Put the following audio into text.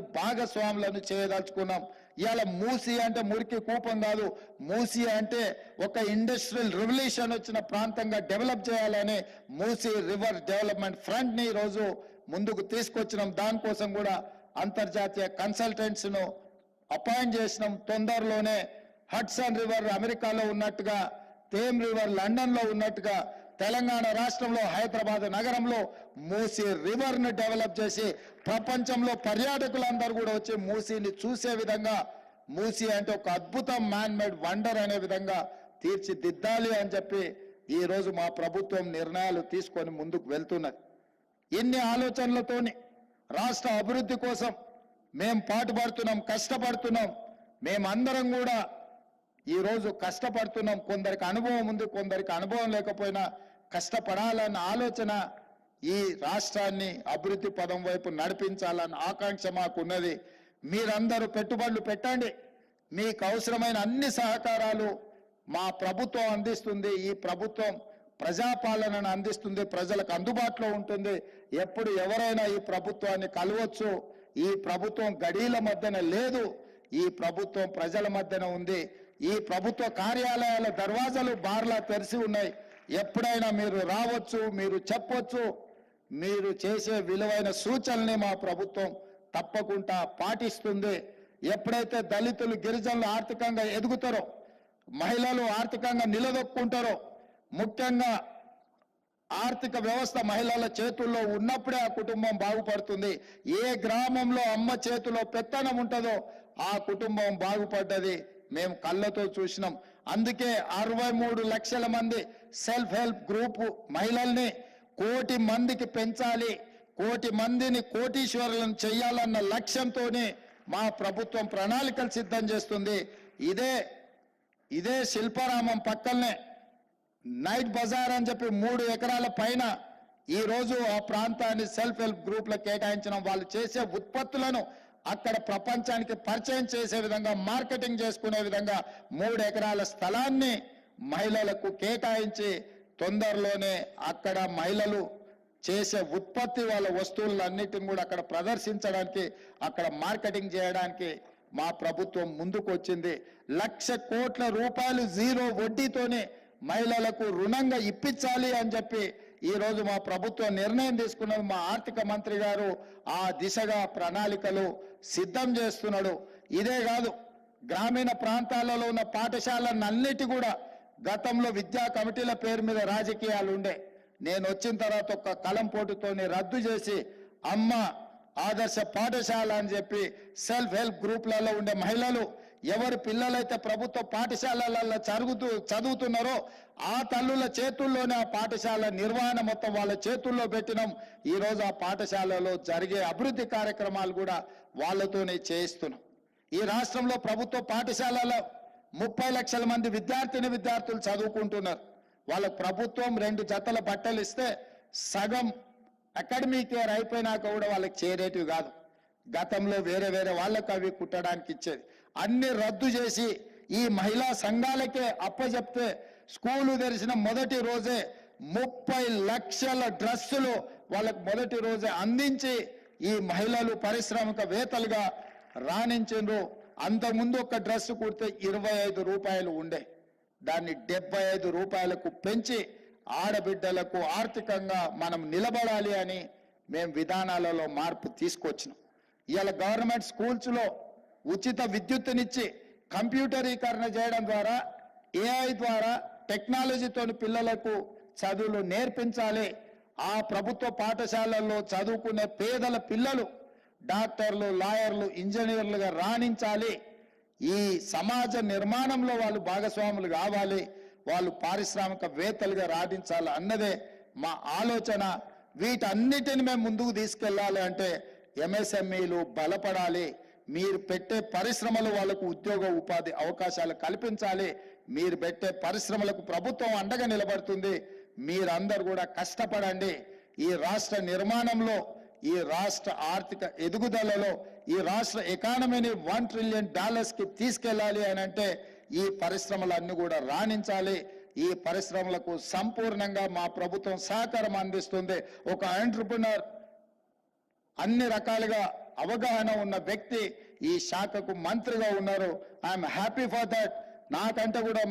భాగస్వాములను చేయదలుచుకున్నాం. ఇవాళ మూసి అంటే మురికి కూపం కాదు. మూసి అంటే ఒక ఇండస్ట్రియల్ రెవల్యూషన్ వచ్చిన ప్రాంతంగా డెవలప్ చేయాలని మూసి రివర్ డెవలప్మెంట్ ఫ్రంట్ని ఈరోజు ముందుకు తీసుకొచ్చినాం. దానికోసం కూడా అంతర్జాతీయ కన్సల్టెంట్స్ను అపాయింట్ చేసినాం. తొందరలోనే హడ్సన్ రివర్ అమెరికాలో ఉన్నట్టుగా థేమ్ రివర్ లండన్లో ఉన్నట్టుగా తెలంగాణ రాష్ట్రంలో హైదరాబాద్ నగరంలో మూసీ రివర్ను డెవలప్ చేసి ప్రపంచంలో పర్యాటకులందరూ కూడా వచ్చి మూసీని చూసే విధంగా మూసీ అంటే ఒక అద్భుతం మ్యాన్ మేడ్ వండర్ అనే విధంగా తీర్చిదిద్దాలి అని చెప్పి ఈరోజు మా ప్రభుత్వం నిర్ణయాలు తీసుకొని ముందుకు వెళ్తున్నది. ఇన్ని ఆలోచనలతోని రాష్ట్ర అభివృద్ధి కోసం మేం పాటుపడుతున్నాం కష్టపడుతున్నాం. మేమందరం కూడా ఈరోజు కష్టపడుతున్నాం. కొందరికి అనుభవం ఉంది కొందరికి అనుభవం లేకపోయినా కష్టపడాలన్న ఆలోచన ఈ రాష్ట్రాన్ని అభివృద్ధి పదం వైపు నడిపించాలన్న ఆకాంక్ష మాకున్నది. మీరందరూ పెట్టుబడులు పెట్టండి. మీకు అవసరమైన అన్ని సహకారాలు మా ప్రభుత్వం అందిస్తుంది. ఈ ప్రభుత్వం ప్రజాపాలనను అందిస్తుంది. ప్రజలకు అందుబాటులో ఉంటుంది. ఎప్పుడు ఎవరైనా ఈ ప్రభుత్వాన్ని కలవచ్చు. ఈ ప్రభుత్వం గడీల మధ్యన లేదు. ఈ ప్రభుత్వం ప్రజల మధ్యన ఉంది. ఈ ప్రభుత్వ కార్యాలయాల దర్వాజాలు బార్లా తెరిచి ఉన్నాయి. ఎప్పుడైనా మీరు రావచ్చు మీరు చెప్పొచ్చు. మీరు చేసే విలువైన సూచనల్ని మా ప్రభుత్వం తప్పకుండా పాటిస్తుంది. ఎప్పుడైతే దళితులు గిరిజనులు ఆర్థికంగా ఎదుగుతారో మహిళలు ఆర్థికంగా నిలదొక్కుంటారో ముఖ్యంగా ఆర్థిక వ్యవస్థ మహిళల చేతుల్లో ఉన్నప్పుడే ఆ కుటుంబం బాగుపడుతుంది. ఏ గ్రామంలో అమ్మ చేతిలో పెత్తనం ఉంటుందో ఆ కుటుంబం బాగుపడ్డది. మేము కళ్ళతో చూసినాం. అందుకే అరవై మూడు లక్షల మంది సెల్ఫ్ హెల్ప్ గ్రూప్ మహిళల్ని కోటి మందికి పెంచాలి. కోటి మందిని కోటీశ్వరులను చేయాలన్న లక్ష్యంతోనే మా ప్రభుత్వం ప్రణాళికలు సిద్ధం చేస్తుంది. ఇదే ఇదే శిల్పారామం పక్కనే నైట్ బజార్ అని చెప్పి మూడు ఎకరాల పైన ఈ రోజు ఆ ప్రాంతాన్ని సెల్ఫ్ హెల్ప్ గ్రూప్లకు కేటాయించడం వాళ్ళు చేసే ఉత్పత్తులను అక్కడ ప్రపంచానికి పరిచయం చేసే విధంగా మార్కెటింగ్ చేసుకునే విధంగా మూడు ఎకరాల స్థలాన్ని మహిళలకు కేటాయించి తొందరలోనే అక్కడ మహిళలు చేసే ఉత్పత్తి వాళ్ళ వస్తువులన్నిటిని కూడా అక్కడ ప్రదర్శించడానికి అక్కడ మార్కెటింగ్ చేయడానికి మా ప్రభుత్వం ముందుకు వచ్చింది లక్ష కోట్ల రూపాయలు జీరో వడ్డీతోనే మహిళలకు రుణంగా ఇప్పించాలి అని చెప్పి ఈ రోజు మా ప్రభుత్వం నిర్ణయం తీసుకున్నది మా ఆర్థిక మంత్రి గారు ఆ దిశగా ప్రణాళికలు సిద్ధం చేస్తున్నాడు. ఇదే కాదు గ్రామీణ ప్రాంతాలలో ఉన్న పాఠశాలలన్నిటి కూడా గతంలో విద్యా కమిటీల పేరు మీద రాజకీయాలు ఉండే. నేను వచ్చిన తర్వాత ఒక కలం పోటుతోని రద్దు చేసి అమ్మ ఆదర్శ పాఠశాల అని చెప్పి సెల్ఫ్ హెల్ప్ గ్రూప్లలో ఉండే మహిళలు ఎవరు పిల్లలైతే ప్రభుత్వ పాఠశాలలలో చదువుతూ చదువుతున్నారో ఆ తల్లుల చేతుల్లోనే ఆ పాఠశాల నిర్వహణ మొత్తం వాళ్ళ చేతుల్లో పెట్టినాం. ఈ రోజు ఆ పాఠశాలలో జరిగే అభివృద్ధి కార్యక్రమాలు కూడా వాళ్ళతోనే చేయిస్తున్నాం. ఈ రాష్ట్రంలో ప్రభుత్వ పాఠశాలలో ముప్పై లక్షల మంది విద్యార్థిని విద్యార్థులు చదువుకుంటున్నారు. వాళ్ళకు ప్రభుత్వం రెండు జతల బట్టలు ఇస్తే సగం అకాడమిక్ ఇయర్ అయిపోయినాక కూడా వాళ్ళకి చేరేటివి కాదు. గతంలో వేరే వేరే వాళ్ళకు అవి కుట్టడానికి ఇచ్చేది. అన్ని రద్దు చేసి ఈ మహిళా సంఘాలకే అప్పచెప్తే స్కూలు తెరిచిన మొదటి రోజే ముప్పై లక్షల డ్రెస్సులు వాళ్ళకు మొదటి రోజే అందించి ఈ మహిళలు పారిశ్రామికవేత్తలుగా రాణించిండ్రు. అంతకుముందు ఒక డ్రెస్ కుడితే ఇరవై ఐదు రూపాయలు ఉండే. దాన్ని డెబ్బై ఐదు రూపాయలకు పెంచి ఆడబిడ్డలకు ఆర్థికంగా మనం నిలబడాలి అని మేము విధానాలలో మార్పు తీసుకొచ్చినాం. ఇవాళ గవర్నమెంట్ స్కూల్స్లో ఉచిత విద్యుత్తునిచ్చి కంప్యూటరీకరణ చేయడం ద్వారా ఏఐ ద్వారా టెక్నాలజీతోని పిల్లలకు చదువులు నేర్పించాలి. ఆ ప్రభుత్వ పాఠశాలల్లో చదువుకునే పేదల పిల్లలు డాక్టర్లు లాయర్లు ఇంజనీర్లుగా రాణించాలి. ఈ సమాజ నిర్మాణంలో వాళ్ళు భాగస్వాములు కావాలి. వాళ్ళు పారిశ్రామికవేత్తలుగా రాణించాలి అన్నదే మా ఆలోచన. వీటన్నిటిని మేము ముందుకు తీసుకెళ్ళాలి అంటే ఎంఎస్ఎంఈలు బలపడాలి. మీరు పెట్టే పరిశ్రమలు వాళ్ళకు ఉద్యోగ ఉపాధి అవకాశాలు కల్పించాలి. మీరు పెట్టే పరిశ్రమలకు ప్రభుత్వం అండగా నిలబడుతుంది. మీరందరూ కూడా కష్టపడండి. ఈ రాష్ట్ర నిర్మాణంలో ఈ రాష్ట్ర ఆర్థిక ఎదుగుదలలో ఈ రాష్ట్ర ఎకానమీని వన్ ట్రిలియన్ డాలర్స్కి తీసుకెళ్ళాలి అని అంటే ఈ పరిశ్రమలన్నీ కూడా రాణించాలి. ఈ పరిశ్రమలకు సంపూర్ణంగా మా ప్రభుత్వం సహకారం అందిస్తుంది. ఒక ఎంటర్ప్రినర్ అన్ని రకాలుగా అవగాహన ఉన్న వ్యక్తి ఈ శాఖకు మంత్రిగా ఉన్నారు. ఐఎమ్ హ్యాపీ ఫర్ దట్ నాకంటే కూడా